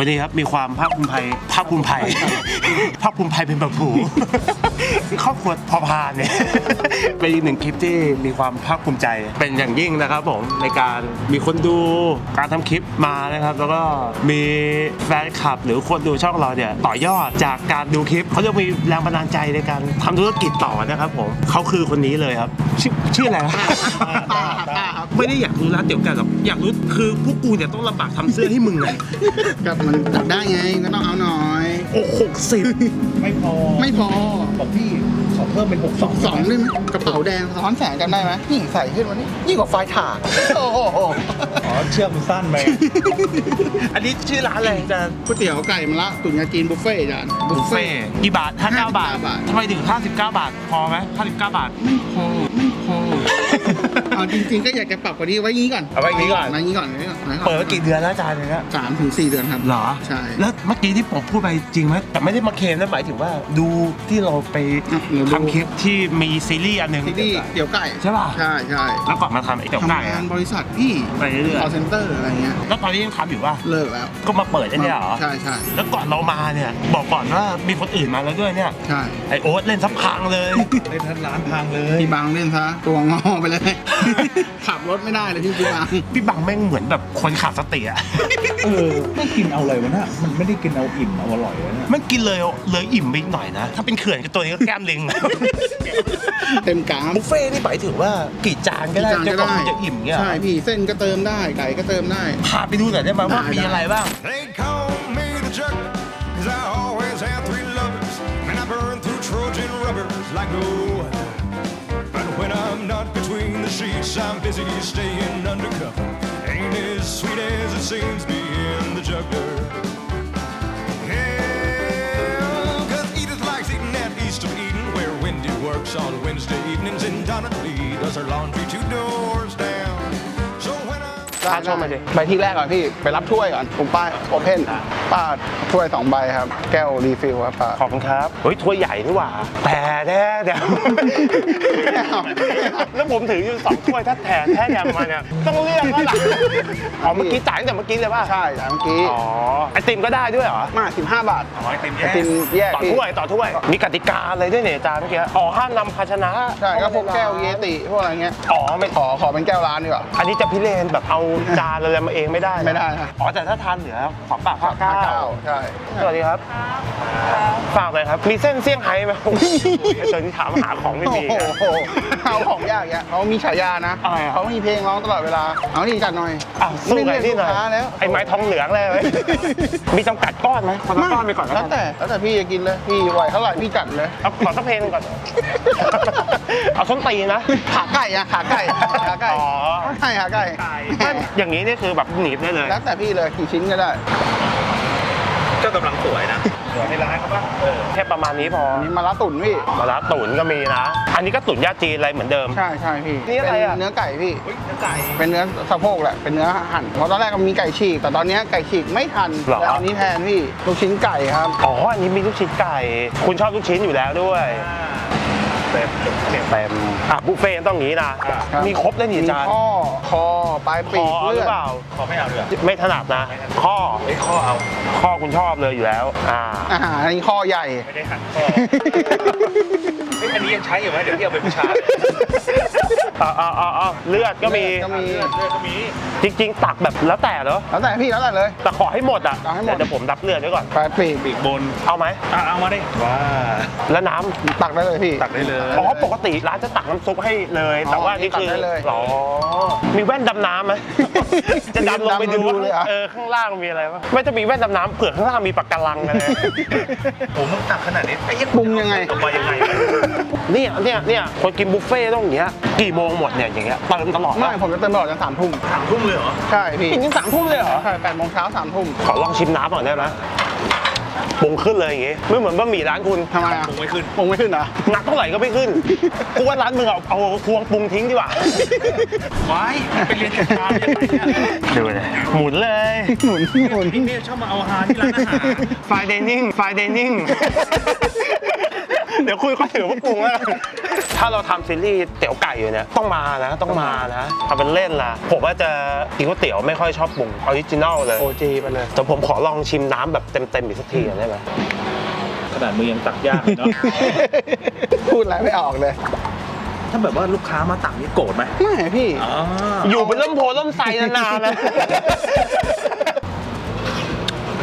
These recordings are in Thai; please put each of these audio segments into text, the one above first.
วันนี้ครับมีความภาคภูมิใจภาคภูมิใจภาคภูมิใจเป็นแบบผู ครอบครัวพอพานเนี่ย เป็นอีกหนึ่งคลิปที่มีความภาคภูมิใจ เป็นอย่างยิ่งนะครับผมในการมีคนดูการทำคลิปมานะครับ แล้วก็มีแฟนคลับหรือคนดูช่องเราเนี่ยต่อยอดจากการดูคลิปเขาจะมีแรงบันดาลใจในการทำธุรกิจต่อนะครับผมเขาคือคนนี้เลยครับ ชื่อชื่ออะไรวะ ป้าป้าครับไม่ได้อยากรู้ร้านเตี๋ยวไก่หรอกอยากรู้คือพวกกูเนี่ยต้องลำบากทำเสื้อให้มึงไงก็มันจับได้ไงก็ต้องเอาหน่อย โอ้หกสิบไม่พอไม่พอบอกพี่ขอเพิ่มเป็น6 2สองได้ไหมกระเป๋าแดงสะท้อนแสงจำได้ไหมยิ่งใส่ขึ้นวันนี้ยิ่งกว่าไฟถ่านโอ้โหอ๋อเชือกมันสั้นไปอันนี้ชื่อร้านอะไรอาจารย์ก๋วยเตี๋ยวไก่มะละตุ๋นยาจีนบุฟเฟ่ต์จานบุฟเฟ่กี่บาท59บาท59บาททำไมถึง59บาทพอไหม59บาทไม่พอไม่พอ เอาจริงๆก็อยากจะปรับกว่านี้ไว้งี้ก่อนเอาไว้งี้ก่อน ไว้งี้ก่อนไว้งี้ก่อนไว้ก่อนเปิดมากี่เดือนแล้วอาจารย์เนี่ยสามถึงสี่เดือนครับ เหรอใช่ แล้วเมื่อกี้ที่ผมพูดไปจริงไหมแต่ไม่ได้มาเคลมนะหมายถึงว่าดูที่เราไปอะเดี๋ยวดู ทำคลิปที่มีซีรีส์อันหนึ่งที่นี่เตี๋ยวไก่ใช่ป่ะใช่ใช่แล้วก่อนมาทำไอ้เตี๋ยวทำไก่งาอะนบริษัทพี่ไปเรื่อยคอเซ็นเตอร์อะไรเงี้ย ๆ แล้วตอนนี้ยังทำอยู่ป่ะเลิกแล้วก็มาเปิดได้เนี่ยเหรอ ใช่ใช่แล้วก่อนเรามาเนี่ย บอกก่อนว่ามีคนอื่นมาแล้วด้วยเนี่ย ใช่ไอโอ๊ตเล่นซับพังเลยเล่นทั้งร้านพังเลย พี่บางเล่นซะตัวงอไปเลยขับรถไม่ได้เลยพี่พี่บางพี่บังแม่งเหมือนแบบคนขาดสติอะเออไม่กินเอาอะไรวะน่ะมันไม่ได้กินเอาอิ่มเอาอร่อยวะเนี่ยมันกินเลยเลยอิ่มไปอีกหน่อยนะ ถ้าเป็นเขื่อนกับตัวนี้ก็แก้มลิงเต็มกรามบุฟเฟ่ต์นี่หมายถึงว่ากี่จานก็ได้จานจะก็กว่าได้คุณจะอิ่มเงี้ยเหรอใช่พี่เส้นก็เติมได้ไก่ก็เติมได้ พาไปดูหน่อยได้ไหมว่าได้มีอะไรบ้าง They call me the juggler, cause I the sheets, I'm busy staying undercover. Ain't as sweet as it seems being the juggler. Yeah, cause Edith likes eating at East of Eden, where Wendy works on Wednesday evenings, and Donna Lee does her laundry two doors down. So when I ร้านชมมาดิ ไปที่แรกก่อนพี่ ไปรับถ้วยก่อนผมป้ายโอเพนป้า ถ้วยสองใบครับ แก้วรีฟิลครับป้าขอบคุณครับเฮ้ยถ้วยใหญ่นี่หว่า แต่แท้แต่แล้วผมถืออยู่สองถ้วยถ้าแทนแท้แดงมาเนี่ยต้องเรียกว่าหลังอ๋อเมื่อกี้จ่ายตั้งแต่เมื่อกี้เลยป่ะใช่แต่เมื่อกี้อ๋อไอติมก็ได้ด้วยเหรอมา15บาทอ๋อไอติมไอแย่ติมแยกต่อพี่ถ้วยต่อถ้วย มีกติกาอะไรด้วยเนี่ยอาจารย์เมื่อกี้อ๋อห้ามนำภาชนะใช่ก็พวกแก้วเยติพวกอะไรเงี้ยอ๋อไม่ขอขอเป็นแก้วร้านดีกว่าอันนี้จะพิเรนแบบเอาจานอะไรมาเองไม่ได้นะไม่ได้นะอ๋อแต่ถ้าทานเหลือขอปากข้าวห้าเก้าเก้าใช่สวัสดีครับ ฝากเลยครับ มีเส้นเซี่ยงไฮ้ไหมไอ้ตัวนี้ถามหาของไม่โอ้มีโหอะเอาของยากแยะเขามีฉายานะอะไรอะ เขามีเพลงร้องตลอดเวลา เอานี่จัดหน่อยอ้าวสู้ไงนี่หน่อยไม่เรียกลูกค้าแล้วไอ้ไม้ทองเหลืองเลยเว้ยมีจำกัดก้อนไหมขอสักก้อนไปก่อนแล้วแล้กัวนแต่แล้วแต่พี่จะกินเลยพี่ไหวเท่าไหร่พี่จัดเลยเอาขอสักเพลงก่อน เอาส้นตีนนะขาไก่อะขาไก่ขาไก่อ๋อใช่ขาไก่ไม่อย่างนี้นี่คือแบบหนีบได้เลย แล้วแต่พี่เลยกี่ชิ้นก็ได้ ก็กำลังสวยนะสวยในร้านเขาป่ะเออแค่ประมาณนี้พออันนี้มาละตุ๋นพี่มาละตุ๋นก็มีนะ อันนี้ก็ตุ๋นยาจีนอะไรเหมือนเดิม ใช่ใช่พี่นี่อะไรอะ เป็นเนื้อไก่พี่ เฮ้ยเนื้อไก่เป็นเนื้อสะโพกแหละ เป็นเนื้อหั่น เพราะตอนแรกมันมีไก่ฉีก แต่ตอนนี้ไก่ฉีกไม่ทันเหรอ แล้วอันนี้แทนพี่ ลูกชิ้นไก่ครับ อ๋อ อันนี้มีลูกชิ้นไก่ คุณชอบลูกชิ้นอยู่แล้วด้วยเต็ม เต็มเต็มเต็มอะบุฟเฟ่ต์ต้องอย่างนี้นะ ครับ มีครบเลยนี่มีอาจารย์ข้อคอปลายคปีอกหเลืรืออด เปล่า ขอไม่เอาเดือไม่ถนัดนะ ข้อเฮ้ยข้อเอา ข้อคุณชอบเลยอยู่แล้ว อ่า อาหารอันนี้ข้อใหญ่ ไม่ได้หั่นข้อ เฮ้ยอันนี้ยังใช้อยู่ไหมเดี๋ยวพี่เอาไปบูชาเอา เอาเอาเอาเลือดก็มีก็มีเลือดก็มีจริง ๆ ตักแบบแล้วแต่เหรอแล้วแต่พี่แล้วแต่เลย แต่ขอให้หมดอะเอาให้หมด เดี๋ยวผมรับเลือดไว้ก่อนปลายปีกปีกบนเอาไหม อะเอามาดิว้าแล้วน้ำตักได้เลยพี่ ตักได้เลย อ๋อปกติร้านจะตักน้ำซุปให้เลย แต่ว่านี่คือตักได้เลยอ๋อมีแว่นดำน้ำไหม จะดำลงไปดูดำลงไปดูเลยเหรอ เออข้างล่างมีอะไรวะไม่จะมีแว่นดำน้ำเผื่อข้างล่างมีปะการังอะไร ผมมึงตักขนาดนี้ไอ้เหี้ยปรุงยังไง ออกมายังไงวะ เนี่ยเนี่ยเนี่ยคนกินบุฟเฟ่ต์ต้องอย่างเงี้ยกี่โมงหมดเนี่ยอย่างเงี้ยเติมตลอดไม่ผมจะเติมตลอดจนสามทุ่มสามทุ่มเลยเหรอใช่พี่กินถึงสามทุ่มเลยเหรอใช่แปดโมงเช้าสามทุ่มขอลองชิมน้ำก่อนได้ไหมปรุงขึ้นเลยอย่างงี้ไม่เหมือนบะหมี่ร้านคุณทำไมอะปรุงไม่ขึ้นปรุงไม่ขึ้นเหรอหนักเท่าไหร่ก็ไม่ขึ้นกูว่าร้านมึงเอาเอาพวงปรุงทิ้งดีกว่าไว้ไปเรียนจัดการยังไงเนี่ยดูเลยหมุนเลยหมุนหมุนพี่เนี่ยชอบมาเอาอาหารที่ร้านอาหารไฟเดนิ่งไฟเดนิ่ง เดี๋ยวคุยคนอื่นว่าปรุงแล้วกันถ้าเราทำซีรีส์เตี๋ยวไก่อยู่เนี่ยต้องมานะต้องมานะทำเป็นเล่นละผมว่าจะกินก๋วยเตี๋ยวไม่ค่อยชอบปรุงออริจินัลเลยโอจีไปเลยแต่ผมขอลองชิมน้ำแบบเต็มๆอีกสักทีได้ไหมขนาดมือยังตักยากเลยเนาะพูดอะไรไม่ออกเลยถ้าแบบว่าลูกค้ามาตักนี่โกรธไหมไม่พี่อ๋ออยู่เป็นล่มโพล่มไทรนานๆนะ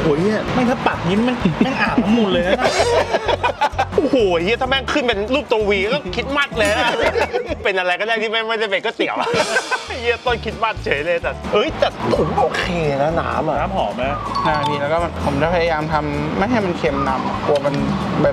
โอ้ยเนี่ยไม่ถ้าปักยิ้มมันแม่งอาบน้ำมูลเลยนะโอ้โหเฮียถ้าแม่งขึ้นเป็นรูปตัววีก็คิดมัดเลยนะ เป็นอะไรก็ได้ที่ไม่ไม่ได้เป็นก๋วยเตี๋ยวอะเฮียต้นคิดมัดเฉยเลยแต่เอ้ยแต่ผมโอเคนะน้ำอะน้ำหอมไหมใช่พี่แล้วก็มันผมจะพยายามทำไม่ให้มันเค็มนำกลัวมัน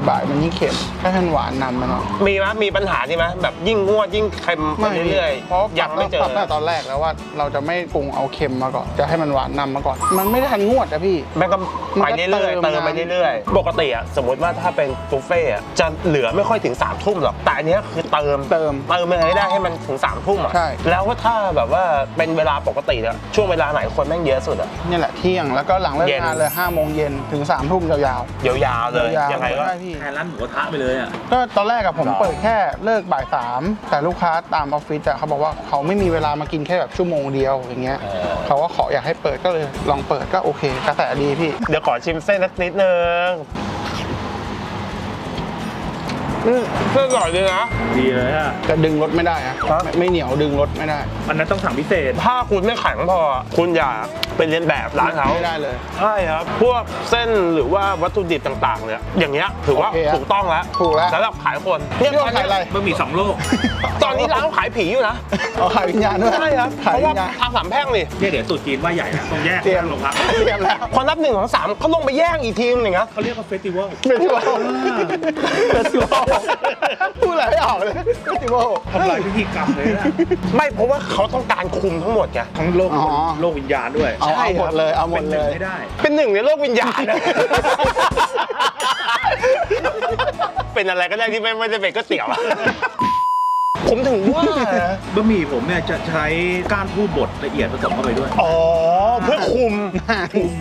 บ่ายๆมันยิ่งเค็มให้มันหวานนำมันหน่อย มีไหมมีปัญหานี่ไหมแบบยิ่งงวดยิ่งเค็มไปเรื่อยเพราะๆยังไม่เจปรับอตั้งแต่ตอนแรกแล้วว่าเราจะไม่ปรุงเอาเค็มมาก่อน จะให้มันหวานนำมาก่อน มันไม่ได้ทันงวดอะพี่ แม่งก็ไปเรื่อยๆมันก็เติเติมมไปเรื่อยๆปกติอะสมมติว่าถ้าเป็นบุฟเฟ่ต์อะจะเหลือไม่ค่อยถึง3ามทุ่มหรอก แต่อันเนี้ยคือเติมเติมเติมยังไงได้ให้มันถึง3ามทุ่มอะใช่ แล้วก็ถ้าแบบว่าเป็นเวลาปกติอะช่วงเวลาไหนคนแม่งเยอะสุดอะนี่แหละเที่ยงแล้วก็หลังเลิกเย็น งานเลย5้าโมงเย็นถึง3ามทุ่มยาว ยาวๆเลยยาวๆยังไงก็ ได้พี่ แทนร้านหมูกระทะไปเลยอะก็ตอนแรกอะผมหรอ เปิดแค่เลิกบ่ายสามแต่ลูกค้าตามออฟฟิศอะเขาบอกว่าเขาไม่มีเวลามากินแค่แบบชั่วโมงเดียวอย่างเงี้ยเขาก็ขออยากให้เปิดก็เลยลองเปิดก็โอเค กระแสดีพี่ เดี๋ยวขอชิมเส้นสักนิดนึง อืมเส้นอร่อยดีนะดีเลยอะแต่ดึงรสไม่ได้อะครับไม่ไม่เหนียวดึงรสไม่ได้อันนั้นต้องสั่งพิเศษ ถ้าคุณไม่แข็งพอคุณอย่าไปเรียนแบบร้านเขาไม่ได้เลย ใช่ครับ พวกเส้นหรือว่าวัตถุดิบต่างๆ เนี่ย อย่างเงี้ยถือว่าโอเคครับถูกต้องแล้วถูกแล้ว สำหรับขายคนพี่โยขายอะไรบะหมี่สองโลกตอนนี้ร้านเขาขายผีอยู่นะเอาขายวิญญาณด้วยใช่ครับเพขายราะวิว่าญญาณ ทางสามแพร่งนี่เนี่ยเดี๋ยวตรุ๊จีนว่าใหญ่นะต้องแยกเตรียม ลงพักเตรียมแล้วพอนับหนึ่งของสามเขาลงไปแย่งอีกทีนึงนะ เขาเรียกว่าเฟสติวัลเฟสติวัลเฟสติวัลพูดอะไรไม่ออกเลยเฟสติวัลทำลายพิธีกรรมเลยนะไม่เพราะว่าเขาต้องการคุมทั้งหมดไงทั้งโลกอ๋อ โลกวิญญาณด้วยเอาใช่เอาครับหมดเลยเอาหมเป็ดนหเลนึ่งยไม่ได้เป็นหนึ่งในโลกวิญญาณนะ เป็นอะไรก็ได้ที่ไม่ไม่ได้เป็นก๋วยเตี๋ยวอะผมถึงว่านะบะหมี่ผมเนี่ยจะใช้ก้านทูบบดละเอียดผสมเข้าไปด้วย อ๋อ เพื่อคุม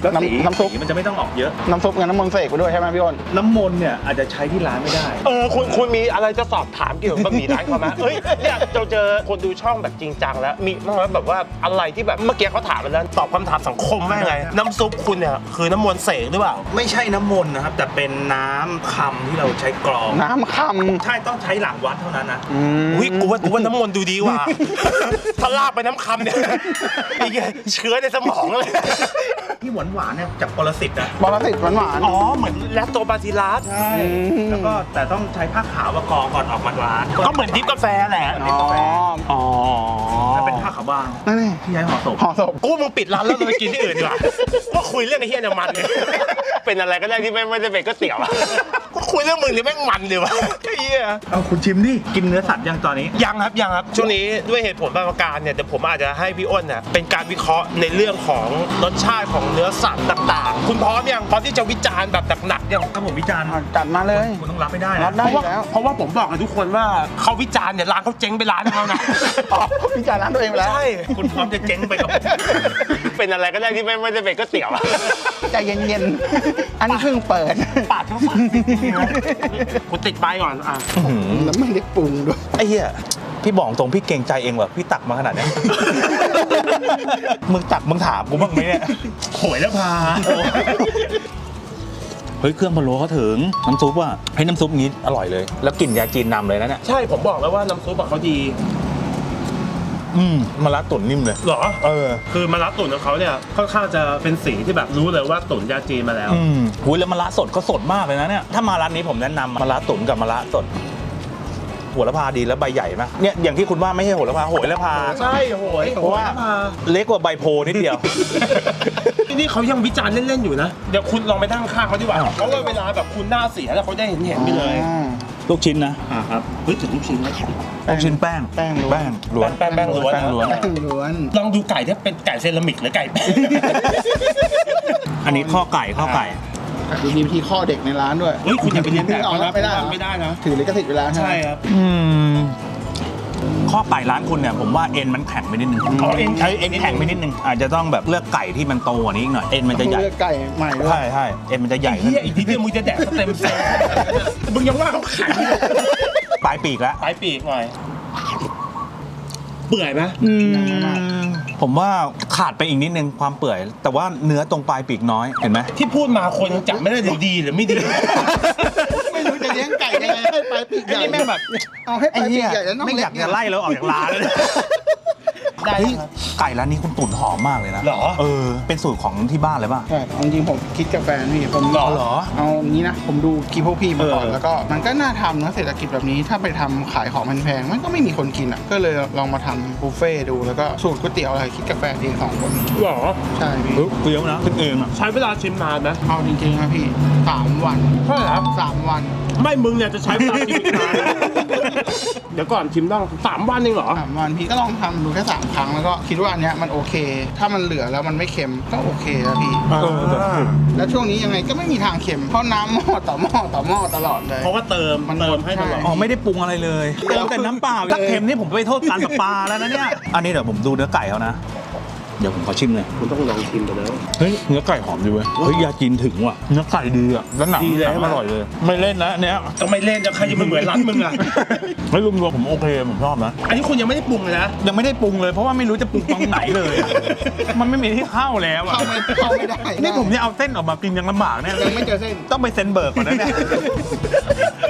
แล้วสีน้ำน้ำซุป สีมันจะไม่ต้องออกเยอะ น้ำซุปกับน้ำมันต์เสกไปด้วยใช่ไหมพี่อ้น น้ำมนต์เนี่ยอาจจะใช้ที่ร้านไม่ได้ เออคุณคุณมีอะไรจะสอบถามเกี่ยวกับบะหมี่ร้านเขาไหมเอ้ยเนี่ยเราเจอคนดูช่องแบบจริงจังแล้ว มีบ้างไหมแบบว่าอะไรที่แบบเมื่อกี้เขาถามมาแล้วตอบคำถามสังคมว่าไง น้ำซุปคุณเนี่ยคือน้ำมนต์เสกหรือเปล่า ไม่ใช่น้ำมนต์นะครับ แต่เป็นน้ำคำที่เราใช้กรอง น้ำค ใช่ต้องใช้หลังวัดเท่านั้นนะำอืมอุ้ยกูว่ากูว่าน้ำมนต์ดูดีกว่า ถ้าลากไปน้ำคำเนี่ยมีเชื้อในสมองเลยที่หวานหวานๆเนี่ยจากปรสิตนะบอลสิตหวานหวานๆอ๋อเหมือนแลคโตบาซิลัสใช่อืมแล้วก็แต่ต้องใช้ผ้าขาวมากรองก่อนออกมาร้านก็เหมือนดิฟกาแฟแหละอ๋ออ๋อแต่เป็นผ้าขาวบางนั่นเองที่ใช้ห่อศพห่อศพกูมึงปิดร้านแล้วเราไปกินที่อื่นดีกว่าก็คุยเรื่องไอ้เฮียเนี่ยมันเนี่ยเป็นอะไรก็ได้ที่ไม่ไม่ได้เป็นก๋วยเตี๋ยวอะก็คุยเรื่องมึงเนี่ยแม่งมันดีวะ ไอ้เฮียเอาคุณชิมดิ กินเนื้อสัตว์ยังตอนนี้ ยังครับยังครับ ช่วงนี้ด้วยเหตุผลบางประการเนี่ยเดี๋ยวผมอาจจะให้พี่อ้นเนี่ยเป็นการวิเคราะห์ในเรื่องของรสชาติของเนื้อสัตว์ต่างๆ คุณพร้อมยังพร้อมที่จะวิจารณ์แบบหนักๆยังถ้าผมวิจารณ์อะจัดมาเลย คุณต้องรับไม่ได้รันะบได้เพราะอยู่ว่าแล้ว เพราะว่าผมบอกกับทุกคนว่าเขาวิจารณ์เนี่ยร้านเขาเจ๊งไปร้านเขานะ อ๋อพี่จ่ายร้านตัวเองไปแล้ว ใช่ คุณพร้อมจะเจ๊งไปกับผม เป็นอะไรก็ได้ที่ไม่ไม่ได้เป็นก๋วยเตี๋ยวอะ ใจเย็นๆ อันนี้เพิ่งเปิดปากเขาสั่นคุณติดไปก่อนอะแล้วไม่ได้ปรุงด้วย ไอ้เหี้ยพี่บอกตรงพี่เกรงใจเองว่ะพี่ตักมาขนาดเนี้ย มึงตักมึงถามกูบ้างไหมเนี่ยโหยแล้วพา เฮ้ยเครื่องพะโล้เขาถึงน้ำซุปอะให้น้ำซุปงี้อร่อยเลย แล้วกลิ่นยาจีนนำเลยนะเนี่ย ใช่ผมบอกแล้วว่าน้ำซุปอะเขาดี อืมมะระตุ๋นนิ่มเลยเหรอ เออ คือมะระตุ๋นของเขาเนี่ยค่อนข้างจะเป็นสีที่แบบรู้เลยว่าตุ๋นยาจีนมาแล้ว อืมหุยแล้วมะระสดก็สดมากเลยนะเนี่ย ถ้ามาร้านนี้ผมแนะนำมะระตุ๋นกับมะระสดโหระพาดีแล้วใบใหญ่มากเนี่ยอย่างที่คุณว่าไม่ใช่โหระพาโหยระพา ใช่โหยเพราะว่าเล็กกว่าใบโพนิดเดียว นี่เขายังวิจารณ์เล่น ๆ อยู่นะ เดี๋ยวคุณลองไปนั่งข้างเขาดีกว่าอ้าวเพราะว่าเวลาแบบคุณหน้าเสียแล้วเขาจะเห็นเห็นๆไปเลยอ่า ลูกชิ้นนะ อ่าครับเฮ้ยถึงลูกชิ้นแล้วลูกชิ้นแป้งแป้งล้วนแป้งล้วนแป้งแป้งล้วนแป้งล้วน แป้งล้วน ลองดูไก่ที่เป็นไก่เซรามิกหรือไก่แป้ง อันนี้ข้อไก่ข้อไก่ ดูมีวิธีข้อเด็กในร้านด้วยเฮ้ยคุณอย่าไปเรียนแบบเอาเขานะไม่ได้เหรอไม่ได้นะ ถือลิขสิทธิ์เวลาใช่ไหม ใช่ครับ อืม ข้อไก่ร้านคุณเนี่ยผมว่าเอ็นมันแข็งไปนิดนึงอ๋อเอ็นเอ้ยเอ็นแข็งไปนิดนึงอาจจะต้องแบบเลือกไก่ที่มันโตกว่านี้อีกหน่อยเอ็นมันจะใหญ่เลือกไก่ใหม่ด้วยใช่ใช่เอ็นมันจะใหญ่ขึ้นเฮียอีกทีเดียวมึงจะแดกสเต็มเซลล์มึงยังว่าเขาขายอยู่เลยปลายปีกแล้วปลายปีกหน่อย เปื่อยไหมผมว่าขาดไปอีกนิดนึงความเปื่อย แต่ว่าเนื้อตรงปลายปีกน้อยเห็นไหมที่พูดมาคนยังจับไม่ได้เลยดีหรือไม่ดี ไม่รู้จะเลี้ยงไก่ยังไงให้ปลายปีกใหญ่นี่แม่งแบบเอาให้ปไอ้ลายปีเหี้กยใหญ่แล้วน้องไม่เล็อยากจะไล่แล้วออกจากร้านเลย ได้เฮ้ยครับ ไก่ร้านนี้คุณตุ๋นหอมมากเลยนะเหรอ เออ เป็นสูตรของที่บ้านเลยป่ะ ใช่เอาจริงๆผมคิดกับแฟนพี่ผมหรอเหรอเอางี้นะ ผมดูกีพวกพี่มาก่อน เออ แล้วก็มันก็น่าทำนะเศรษฐกิจแบบนี้ถ้าไปทำขายของแพงๆมันก็ไม่มีคนกินอะ ก็เลยลองมาทำบุฟเฟ่ต์ดูแล้วก็สูตรก๋วยเตี๋ยวอะไรคิดกับแฟนเองสองคน หรอ ใช่พี่ เฮ้ยเปรี้ยวนะขึ้นเองอะ ใช้เวลาชิมนานไหมเอาจริงๆนะพี่สามวันเท่าไหร่ครับสามวัน ไม่มึงเนี่ยจะใช้เวลาชิมอีกนานเดี๋ยวก่อนชิมต้องสามวันเองเหรอสามวันพี่ก็ลองทำดูแค่สามครั้งแล้วก็คิดว่าอันเนี้ยมันโอเค ถ้ามันเหลือแล้วมันไม่เค็มก็โอเคแล้วพี่ เออแต่แล้วช่วงนี้ยังไงก็ไม่มีทางเค็มเพราะน้ำหม้อต่อหม้อต่อหม้อตลอดเลย เพราะว่าเติมมันเติมให้ตลอดใช่อ๋อไม่ได้ปรุงอะไรเลยเติมแต่น้ำเปล่าถ้าเค็มนี่ผมไปโทษการประปาแล้วนะเนี่ย อันนี้เดี๋ยวผมดูเนื้อไก่เขานะ เดี๋ยวผมขอชิมเลยคุณต้องลองชิมกันแล้ว เฮ้ยเนื้อไก่หอมดีเว้ยเฮ้ยยาจีนถึงว่ะเนื้อไก่ดีอะแล้วหนังดีเลยหนังใช่ไหม อร่อยเลย ไม่เล่นนะอันเนี้ยก็ไม่เล่นจะใครจะมาเหมือนร้านมึงอะ ไม่รวมรวมๆผมโอเคผมชอบนะ อันนี้คุณยังไม่ได้ปรุงเลยนะยังไม่ได้ปรุงเลยเพราะว่าไม่รู้จะปรุงตรงไหนเลยอะมันไม่มีที่เข้าแล้วอะเข้าไม่เข้าไม่ได้นี่ผมเนี่ยเอาเส้นออกมากินยังลำบากเนี่ยยังไม่เจอเส้น ต้องไปเซ็นเบิร์กก่อนนะเนี่ย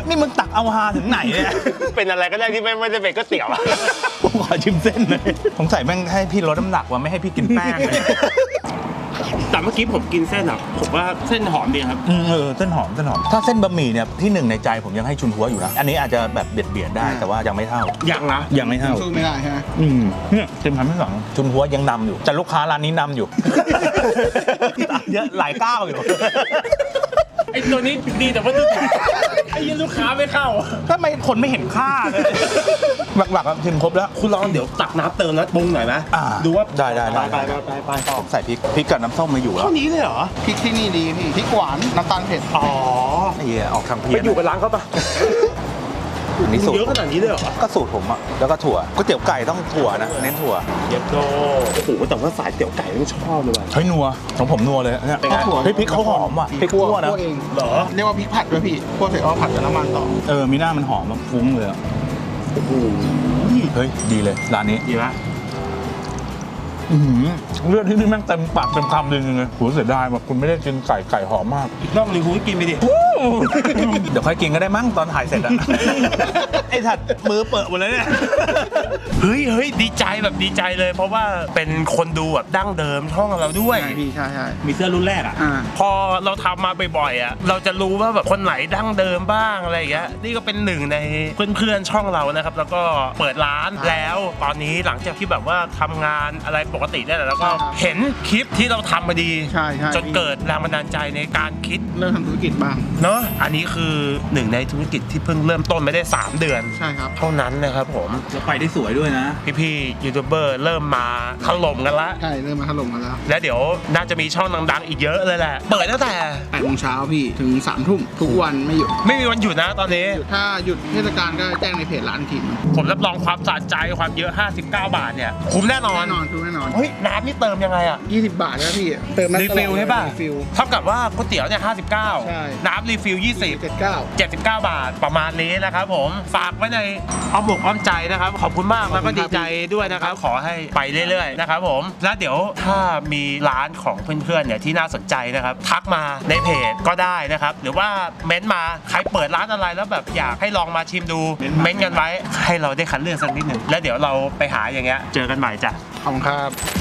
นี่มึงตักเอาฮาถึงไหนเนี่ย เป็นอะไรก็ได้ที่ไม่ไม่ได้เป็นก๋วยเตี๋ยวอะ ผมขอชิมเส้นเลยสงสัยแม่งให้พี่ลดน้ำหนักว่าไม่ให้พี่กินแป้งเลยแต่เมื่อกี้ผมกินเส้นอะผมว่าเส้นหอมดีครับ อืมเออเส้นหอมเส้นหอม ถ้าเส้นบะหมี่เนี่ยที่หนึ่งในใจผมยังให้ชุนหัวอยู่นะ อันนี้อาจจะแบบเบียดเบียดได้แต่ว่ายังไม่เท่ายังนะยังไม่เท่า สู้ไม่ได้ใช่ไหมอืมเนี่ยเต็มพันไม่หลังชุนหัวยังนำอยู่ แต่ลูกค้าร้านนี้นำอยู่ เยอะหลายก้าวอยู่ ไอ้ตัวนี้ดีแต่ว่าตัวไอ้ยันลูกค้าไม่เข้า ทำไมคนไม่เห็นค่าเลย หลักๆอะชิมครบแล้ว คุณลองเดี๋ยวตักน้ำเติมแล้วปรุงหน่อยไหมอ่าดูว่าได้ได้ได้ ไปไปไปไปผมใส่พริกพริกกับน้ำส้มมาอยู่แล้วเท่านี้เลยเหรอ พริกที่นี่ดีพี่พริกหวานน้ำตาลเผ็ด อ๋อไอ้เหี้ยออกทางเพี้ไปยนอยู่กับร้านเขาปะ อันนี้สูตรเยอะขนาดนี้เลยเหรอก็สูตรผมอะแล้วก็ถั่วก๋วยเตี๋ยวไก่ต้องถั่วนะเน้นถั่วเย็บโดโอ้โหแต่ว่าสายเตี๋ยวไก่ไม่ชอบเลยว่ะเฮ้ยนัวของผมนัวเลยเนี่ยเป็นไงเฮ้ยพริกเขาหอมว่ะพริกคั่วนะคั่วเองเหรอเรียกว่าพริกผัดด้วยพี่คั่วเสร็จเอาผัดกับน้ำมันต่อเออมีหน้ามันหอมแบบฟุ้งเลยอะโอ้โหเฮ้ยดีเลยร้านนี้ดีไหมอื้อหือเลือดที่นี่แม่งเต็มปากเต็มคำเลยจริงๆเลยโหเสียดายแบบคุณไม่ได้กินไก่ไก่หอมมากอีกรอบหนึงคุณก็กินไปดิ เดี๋ยวค่อยกินก็ได้มั้งตอนถ่ายเสร็จอะ ไอ้ถัดมือเปิดหมดเลยเนี่ย เฮ้ยเฮ้ยดีใจแบบดีใจเลย เพราะว่าเป็นคนดูแบบดั้งเดิมช่องเราด้วย ใช่พี่ใช่ใช่มีเสื้อรุ่นแรกอะ อ่า พอเราทำมาบ่อยๆอะ เราจะรู้ว่าแบบคนไหนดั้งเดิมบ้างอะไรอย่างเงี้ย นี่ก็เป็นหนึ่งในเพื่อนๆช่องเรานะครับ แล้วก็เปิดร้านแล้ว ตอนนี้หลังจากที่แบบว่าทำงานอะไรปกติได้แล้วแล้วก็เห็นคลิปที่เราทำมาดี ใช่ใช่ จนเกิดแรงบันดาลใจในการคิดเริ่มทำธุรกิจบ้าง เนาะอันนี้คือหนึ่งในธุรกิจที่เพิ่งเริ่มต้นไม่ได้ 3 เดือน ใช่ครับ เท่านั้นนะครับผม แล้วไปได้สวยด้วยนะ พี่ๆยูทูบเบอร์เริ่มมาถล่มกันละ ใช่ เริ่มมาถล่มกันแล้วและเดี๋ยวน่าจะมีช่องดังๆ อีกเยอะเลยแหละ เปิดตั้งแต่8โมงเช้าพี่ถึง3ทุ่มทุกวันไม่หยุด ไม่มีวันหยุดนะตอนนี้ ถ้าหยุดเทศกาลก็แจ้งในเพจร้านอีกทีนึงผมรับรองความสะใจความเยอะ 59 บาทเนี่ยคุ้มแน่นอน แน่นอนทุกแน่นอน เฮ้ย น้ำนี่เติมยังไงอะ20 บาทนะพี่ เติมได้รีตลอดฟิลใช่ป่ะ รีฟิล เท่ากับว่าก๋วยเตี๋ยวเนี่ยใช่59น้ำรีฟิล20 79 79 บาทประมาณนี้นะครับผมฝากไว้ในอ้อมอกอ้อมใจนะครับ ขอบคุณมากแล้วก็ดีใจด้วยนะครับ ขอให้ไปเรื่อยๆนะครับผมแล้วเดี๋ยวถ้ามีร้านของเพื่อนๆเนี่ยที่น่าสนใจนะครับ ทักมาในเพจก็ได้นะครับ หรือว่าเม้นต์มาใครเปิดร้านอะไรแล้วแบบอยากให้ลองมาชิมดูเม้นต์กันไว้ให้เราได้คัดเลือกสักนิดหนึ่งแล้วเดี๋ยวเราไปหาอย่างเงี้ยเจอกันใหม่จ้ะ ขอบคุณครับ